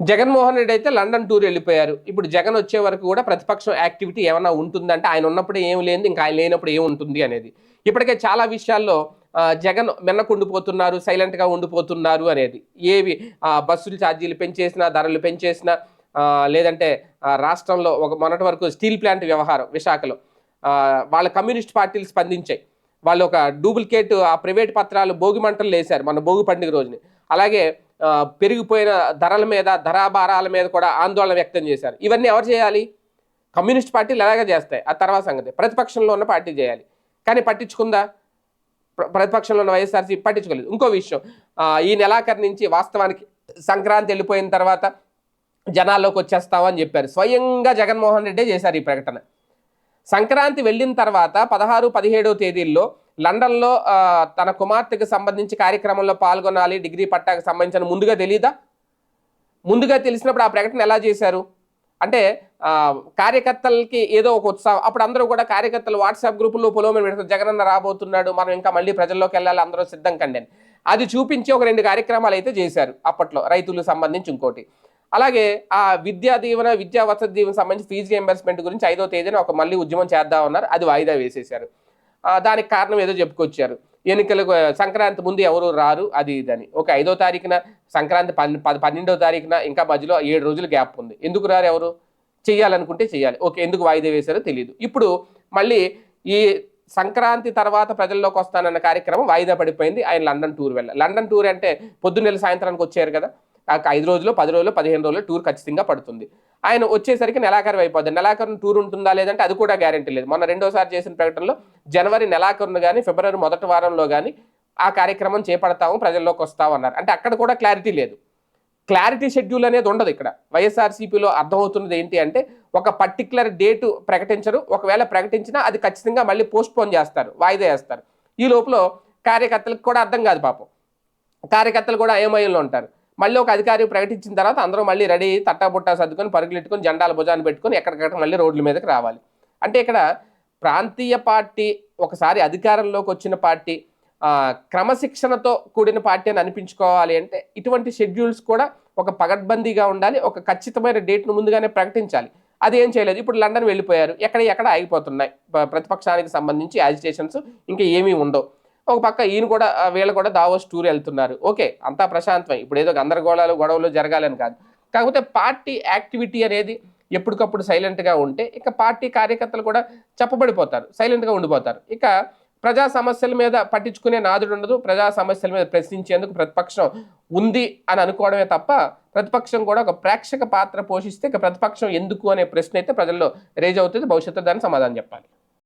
జగన్మోహన్ రెడ్డి అయితే London tour వెళ్ళిపోయారు. ఇప్పుడు జగన్ వచ్చే వరకు కూడా ప్రతిపక్షం యాక్టివిటీ ఏమైనా ఉంటుందంటే ఆయన ఉన్నప్పుడు ఏం లేదు ఇంకా ఆయన లేనప్పుడు ఏముంటుంది అనేది. ఇప్పటికే చాలా విషయాల్లో జగన్ మెన్నకుండిపోతున్నారు సైలెంట్గా ఉండిపోతున్నారు అనేది. ఏవి ఆ, బస్సులు ఛార్జీలు పెంచేసినా ధరలు పెంచేసినా లేదంటే రాష్ట్రంలో ఒక మొన్నటి వరకు స్టీల్ ప్లాంట్ వ్యవహారం విశాఖలో. వాళ్ళ కమ్యూనిస్ట్ పార్టీలు స్పందించాయి. వాళ్ళు ఒక డూప్లికేట్ ఆ ప్రైవేట్ పత్రాలు భోగి మంటలు వేశారు మన భోగి పండుగ రోజుని. అలాగే పెరిగిపోయిన ధరల మీద ధరాభారాల మీద కూడా ఆందోళన వ్యక్తం చేశారు. ఇవన్నీ ఎవరు చేయాలి? కమ్యూనిస్ట్ పార్టీలు ఎలాగ చేస్తాయి? ఆ తర్వాత సంగతి. ప్రతిపక్షంలో ఉన్న పార్టీ చేయాలి. కానీ పట్టించుకుందా? ప్ర- ప్రతిపక్షంలో ఉన్న వైఎస్ఆర్సీ పట్టించుకోలేదు. ఇంకో విషయం. ఈ నెలాఖరు నుంచి వాస్తవానికి సంక్రాంతి వెళ్ళిపోయిన తర్వాత జనాల్లోకి వచ్చేస్తామని చెప్పారు. స్వయంగా జగన్మోహన్ రెడ్డి చేశారు ఈ ప్రకటన. సంక్రాంతి వెళ్ళిన తర్వాత పదహారు పదిహేడో తేదీల్లో లండన్లో తన కుమార్తెకు సంబంధించి కార్యక్రమంలో పాల్గొనాలి డిగ్రీ పట్టాకు సంబంధించిన ముందుగా తెలీదా? ముందుగా తెలిసినప్పుడు ఆ ప్రకటన ఎలా చేశారు? అంటే కార్యకర్తలకి ఏదో ఒక ఉత్సాహం అప్పుడు అందరూ కూడా కార్యకర్తలు వాట్సాప్ గ్రూపుల్లో పొలోమని పెడతారు జగనన్న రాబోతున్నాడు మనం ఇంకా మళ్ళీ ప్రజల్లోకి వెళ్ళాలి అందరూ సిద్ధం కండి అది చూపించి ఒక రెండు కార్యక్రమాలు అయితే చేశారు అప్పట్లో రైతులకు సంబంధించి ఇంకోటి. అలాగే ఆ విద్యా దీవెన విద్యా వసతి దీవెన సంబంధించి ఫీజు రియంబర్స్మెంట్ గురించి ఐదో తేదీన ఒక మళ్ళీ ఉద్యమం చేద్దాం అన్నారు అది వాయిదా వేసేశారు. దానికి కారణం ఏదో చెప్పుకొచ్చారు. ఎన్నికలకు సంక్రాంతి ముందు ఎవరు రారు? అది ఇదని. ఒక ఐదో తారీఖున సంక్రాంతి పన్ పన్నెండో తారీఖున ఇంకా మధ్యలో ఏడు రోజులు గ్యాప్ ఉంది. ఎందుకు రారు ఎవరు? చెయ్యాలనుకుంటే చెయ్యాలి. ఓకే ఎందుకు వాయిదా వేశారో తెలియదు ఇప్పుడు మళ్ళీ ఈ సంక్రాంతి తర్వాత ప్రజల్లోకి వస్తానన్న కార్యక్రమం వాయిదా పడిపోయింది. ఆయన లండన్ టూర్ వెళ్ళాలి లండన్ టూర్ అంటే పొద్దున్నెల సాయంత్రానికి వచ్చారు కదా. ఐదు రోజులు పది రోజులు పదిహేను రోజులు టూర్ ఖచ్చితంగా పడుతుంది. ఆయన వచ్చేసరికి నెలాఖరు అయిపోద్ది. నెలాఖరును టూర్ ఉంటుందా లేదంటే అది కూడా గ్యారెంటీ లేదు. మొన్న రెండోసారి చేసిన ప్రకటనలో జనవరి నెలాఖరును కానీ ఫిబ్రవరి మొదటి వారంలో కానీ ఆ కార్యక్రమం చేపడతాము ప్రజల్లోకి వస్తాము అన్నారు. అంటే అక్కడ కూడా క్లారిటీ లేదు. క్లారిటీ షెడ్యూల్ అనేది ఉండదు ఇక్కడ. వైఎస్ఆర్సీపీలో అర్థమవుతున్నది ఏంటి అంటే ఒక పర్టికులర్ డేటు ప్రకటించరు. ఒకవేళ ప్రకటించినా అది ఖచ్చితంగా మళ్ళీ పోస్ట్పోన్ చేస్తారు వాయిదా వేస్తారు. ఈ లోపల కార్యకర్తలకు కూడా అర్థం కాదు పాపం. కార్యకర్తలు కూడా అయోమయంలో ఉంటారు? మళ్ళీ ఒక అధికారి ప్రకటించిన తర్వాత అందరూ మళ్ళీ రెడీ తట్టాబుట్టా సర్దుకొని పరుగులెట్టుకొని జెండాల భుజాన్ని పెట్టుకొని ఎక్కడికక్కడ మళ్ళీ రోడ్ల మీదకి రావాలి. అంటే ఇక్కడ ప్రాంతీయ పార్టీ ఒకసారి అధికారంలోకి వచ్చిన పార్టీ క్రమశిక్షణతో కూడిన పార్టీ అని అనిపించుకోవాలి అంటే ఇటువంటి షెడ్యూల్స్ కూడా ఒక పగడ్బందీగా ఉండాలి ఒక ఖచ్చితమైన డేట్ను ముందుగానే ప్రకటించాలి. అది ఏం చేయలేదు. ఇప్పుడు లండన్ వెళ్ళిపోయారు. ఎక్కడ ఎక్కడ ఆగిపోతున్నాయి. ప- ప్రతిపక్షానికి సంబంధించి యాజిటేషన్స్ ఇంకా ఏమీ ఉండవు. ఒక పక్క ఈయన కూడా వీళ్ళు కూడా దావోస్ టూర్ వెళ్తున్నారు. ఓకే అంతా ప్రశాంతమై. ఇప్పుడు ఏదో గందరగోళాలు గొడవలు జరగాలని కాదు. కాకపోతే పార్టీ యాక్టివిటీ అనేది ఎప్పటికప్పుడు సైలెంట్గా ఉంటే ఇక పార్టీ కార్యకర్తలు కూడా చెప్పబడిపోతారు సైలెంట్గా ఉండిపోతారు. ఇక ప్రజా సమస్యల మీద పట్టించుకునే నాదుడు ఉండదు ప్రజా సమస్యల మీద ప్రశ్నించేందుకు ప్రతిపక్షం ఉంది అని అనుకోవడమే తప్ప ప్రతిపక్షం కూడా ఒక ప్రేక్షక పాత్ర పోషిస్తే ఇక ప్రతిపక్షం ఎందుకు అనే ప్రశ్న అయితే ప్రజల్లో రేజ్ అవుతుంది. భవిష్యత్తు దానికి సమాధానం చెప్పాలి.